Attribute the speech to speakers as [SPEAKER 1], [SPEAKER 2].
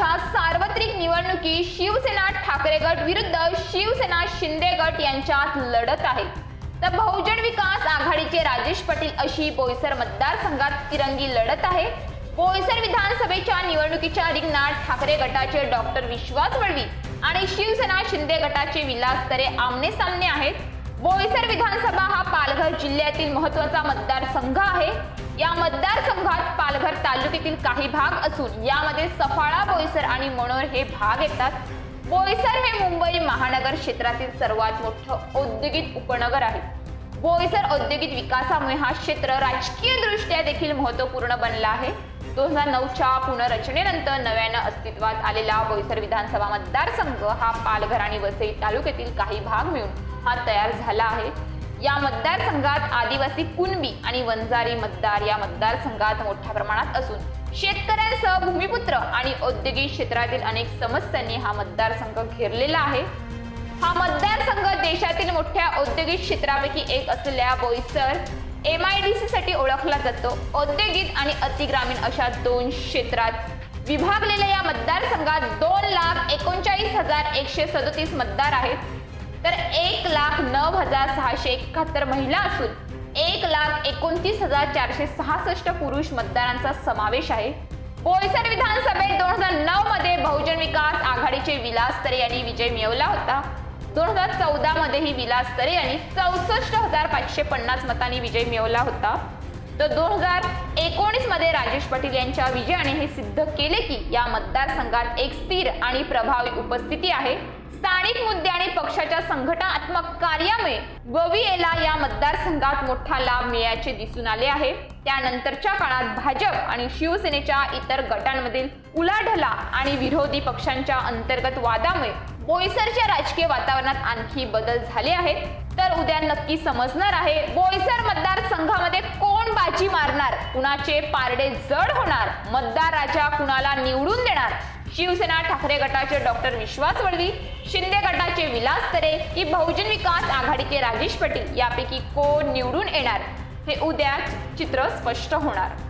[SPEAKER 1] विधानसभाच्या सार्वत्रिक निवडणुकी शिवसेना ठाकरे गट विरुद्ध शिवसेना शिंदे गट यांच्यात लढत आहे. तर बहुजन विकास आघाडीचे राजेश पाटील अशी बोईसर मतदारसंघात तिरंगी लढत आहे. बोईसर विधानसभेच्या निवडणुकीच्या रिंगणात ठाकरे गटाचे डॉक्टर विश्वास वळवी आणि शिवसेना शिंदे गटाचे विलास तरे आमने सामने आहेत. बोईसर विधानसभा हा पालघर जिल्ह्यातील महत्त्वाचा मतदारसंघ आहे. या मतदारसंघात पालघर तालुक्यातील काही भाग असून यामध्ये सफाळा बोईसर आणि मनोर हे भाग येतात. बोईसर हे मुंबई महानगर क्षेत्रातील सर्वात मोठं औद्योगिक उपनगर आहे. बोईसर औद्योगिक विकासामुळे हा क्षेत्र राजकीय दृष्ट्या देखील महत्त्वपूर्ण बनला आहे. दोन हजार नऊच्या पुनर्रचनेनंतर नव्यानं अस्तित्वात आलेला बोईसर विधानसभा मतदारसंघ हा पालघर आणि वसई तालुक्यातील काही भाग मिळून हा तयार झाला आहे. या मतदारसंघात आदिवासी कुणबी आणि वंजारी मतदार या मतदारसंघात मोठ्या प्रमाणात असून शेतकऱ्यांसह भूमिपुत्र आणि औद्योगिक क्षेत्रातील अनेक समस्यांनी हा मतदारसंघ घेरलेला आहे. हा मतदारसंघ देशातील मोठ्या औद्योगिक क्षेत्रापैकी एक असलेल्या Boisar M I D C साठी ओळखला जातो. औद्योगिक आणि अतिग्रामीण अशा दोन क्षेत्रात विभागलेल्या या मतदारसंघात दोन लाख एकोणचाळीस हजार एकशे सदतीस मतदार आहेत. तर एक लाख नऊ हजार सहाशे एकाहत्तर महिला असून एक लाख एकोणतीस हजार चारशे सहासष्ट पुरुष मतदारांचा समावेश आहे. बोईसर विधानसभेत दोन हजार नऊ मध्ये बहुजन विकास आघाडीचे विलास तरे यांनी विजय मिळवला होता. दोन हजार चौदा मध्येही विलास तरे यांनी चौसष्ट हजार पाचशे पन्नास मतांनी विजय मिळवला होता. तर दोन हजार एकोणीसमध्ये राजेश पाटील यांच्या विजयाने हे सिद्ध केले की या मतदारसंघात एक स्थिर आणि प्रभावी उपस्थिती आहे. स्थानिक मुद्दे आणि पक्षाच्या संघटनात्मक कार्यामुळे बविएला या मतदारसंघात मोठा लाभ मिळाल्याचे दिसून आले आहे. त्यानंतरच्या काळात भाजप आणि शिवसेनेच्या इतर गटांमधील उलाढला आणि विरोधी पक्षांच्या अंतर्गत वादामुळे बोईसरच्या राजकीय वातावरणात आणखी बदल झाले आहेत. तर उद्या नक्की समजणार आहे बोईसर कुणाचे पारडे जड होणार? मतदार राजा कुणाला निवडून देणार? शिवसेना ठाकरे गटाचे डॉक्टर विश्वास वळवी शिंदे गटाचे विलास तरे की बहुजन विकास आघाडीचे राजेश पाटील? यापैकी कोण निवडून येणार? हे उद्या चित्र स्पष्ट होणार.